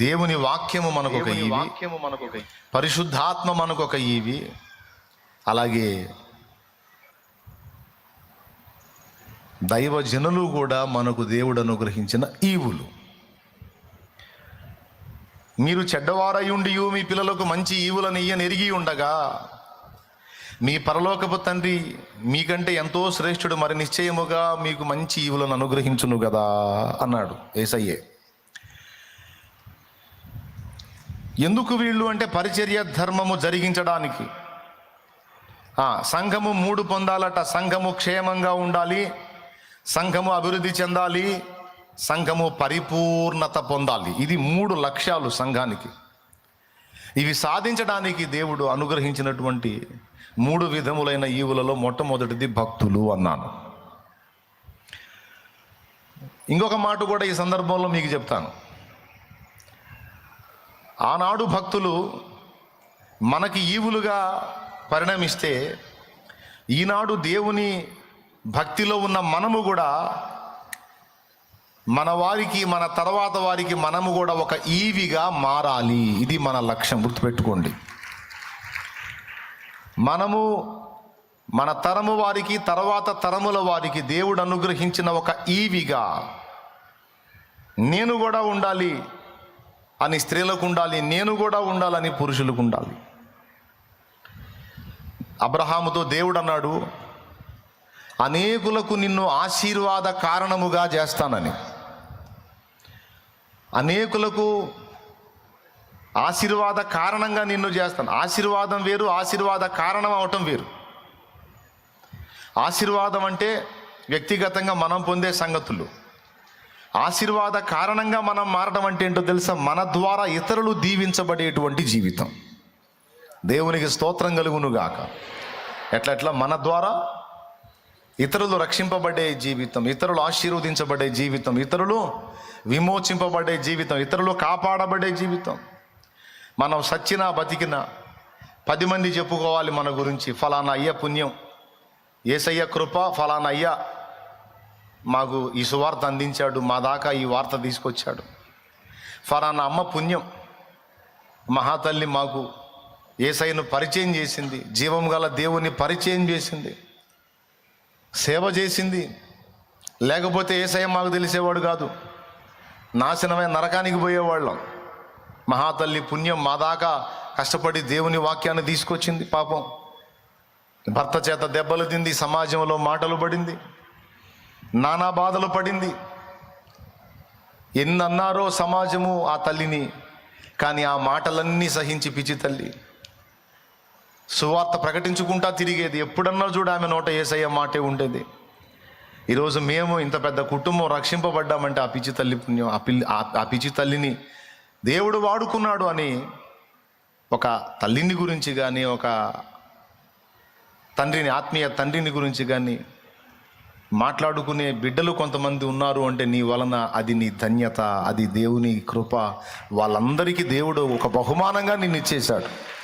దేవుని వాక్యము మనకు ఒక ఈవి. వాక్యము మనకు ఒక పరిశుద్ధాత్మ మనకు ఒక ఈవి. అలాగే దైవ జనులు కూడా మనకు దేవుడు అనుగ్రహించిన ఈవులు. మీరు చెడ్డవారయుండి మీ పిల్లలకు మంచి ఈవులను ఇయ్యని ఎరిగి ఉండగా మీ పరలోకపు తండ్రి మీకంటే ఎంతో శ్రేష్ఠుడు మరి నిశ్చయముగా మీకు మంచి ఈవులను అనుగ్రహించును కదా అన్నాడు ఏసయ్యే. ఎందుకు వీళ్ళు అంటే పరిచర్య ధర్మము జరిగించడానికి? సంఘము మూడు పొందాలట. సంఘము క్షేమంగా ఉండాలి సంఘము అభివృద్ధి చెందాలి సంఘము పరిపూర్ణత పొందాలి. ఇది మూడు లక్ష్యాలు సంఘానికి. ఇవి సాధించడానికి దేవుడు అనుగ్రహించినటువంటి మూడు విధములైన ఈవులలో మొట్టమొదటిది భక్తులు అన్నాను. ఇంకొక మాట కూడా ఈ సందర్భంలో మీకు చెప్తాను. ఆనాడు భక్తులు మనకి ఈవులుగా పరిణమిస్తే ఈనాడు దేవుని భక్తిలో ఉన్న మనము కూడా మన వారికి మన తర్వాత వారికి మనము కూడా ఒక ఈవిగా మారాలి. ఇది మన లక్ష్యం. గుర్తుపెట్టుకోండి. మనము మన తరము వారికి తర్వాత తరముల వారికి దేవుడు అనుగ్రహించిన ఒక ఈవిగా నేను కూడా ఉండాలి. అని స్త్రీలకు ఉండాలి నేను కూడా ఉండాలని పురుషులకు ఉండాలి. అబ్రహాముతో దేవుడు అన్నాడు అనేకులకు నిన్ను ఆశీర్వాద కారణముగా చేస్తానని. అనేకులకు ఆశీర్వాద కారణంగా నిన్ను చేస్తాను. ఆశీర్వాదం వేరు ఆశీర్వాద కారణం అవటం వేరు. ఆశీర్వాదం అంటే వ్యక్తిగతంగా మనం పొందే సంగతులు. ఆశీర్వాద కారణంగా మనం మారడం అంటే ఏంటో తెలుసా? మన ద్వారా ఇతరులు దీవించబడేటువంటి జీవితం. దేవునికి స్తోత్రం కలుగునుగాక. ఎట్లా ఎట్లా? మన ద్వారా ఇతరులు రక్షింపబడే జీవితం ఇతరులు ఆశీర్వదించబడే జీవితం ఇతరులు విమోచింపబడే జీవితం ఇతరులు కాపాడబడే జీవితం. మనం సచ్చినా బతికినా పది మంది చెప్పుకోవాలి మన గురించి. ఫలానా అయ్య పుణ్యం. ఏసయ్య కృప ఫలానా అయ్య మాకు ఈ సువార్త అందించాడు మా దాకా ఈ వార్త తీసుకొచ్చాడు. ఫలానా అమ్మ పుణ్యం. మహాతల్లి మాకు ఏసైను పరిచయం చేసింది జీవం గల దేవుని పరిచయం చేసింది సేవ చేసింది. లేకపోతే ఏసై మాకు తెలిసేవాడు కాదు. నాశనమైన నరకానికి పోయేవాళ్ళం. మహాతల్లి పుణ్యం మా దాకా కష్టపడి దేవుని వాక్యాన్ని తీసుకొచ్చింది పాపం. భర్త చేత దెబ్బలు తింది సమాజంలో మాటలు పడింది. నానా బాధలు పడింది. ఎన్ని అన్నారో సమాజము ఆ తల్లిని కానీ ఆ మాటలన్నీ సహించి పిచ్చి తల్లి. సువార్త ప్రకటించుకుంటా తిరిగేది. ఎప్పుడన్నా చూడు ఆమె నోట ఏసయ్య మాటే ఉండేది. ఈరోజు మేము ఇంత పెద్ద కుటుంబం రక్షింపబడ్డామంటే ఆ పిచ్చి తల్లి పుణ్యం ఆ పిల్లి ఆ- ఆ పిచ్చి తల్లిని దేవుడు వాడుకున్నాడు అని ఒక తల్లిని గురించి కానీ ఒక తండ్రిని ఆత్మీయ తండ్రిని గురించి కానీ మాట్లాడుకునే బిడ్డలు కొంతమంది ఉన్నారు అంటే నీ వలన అది నీ ధన్యత అది దేవుని కృప. వాళ్ళందరికీ దేవుడు ఒక బహుమానంగా నిన్ను ఇచ్చేశాడు.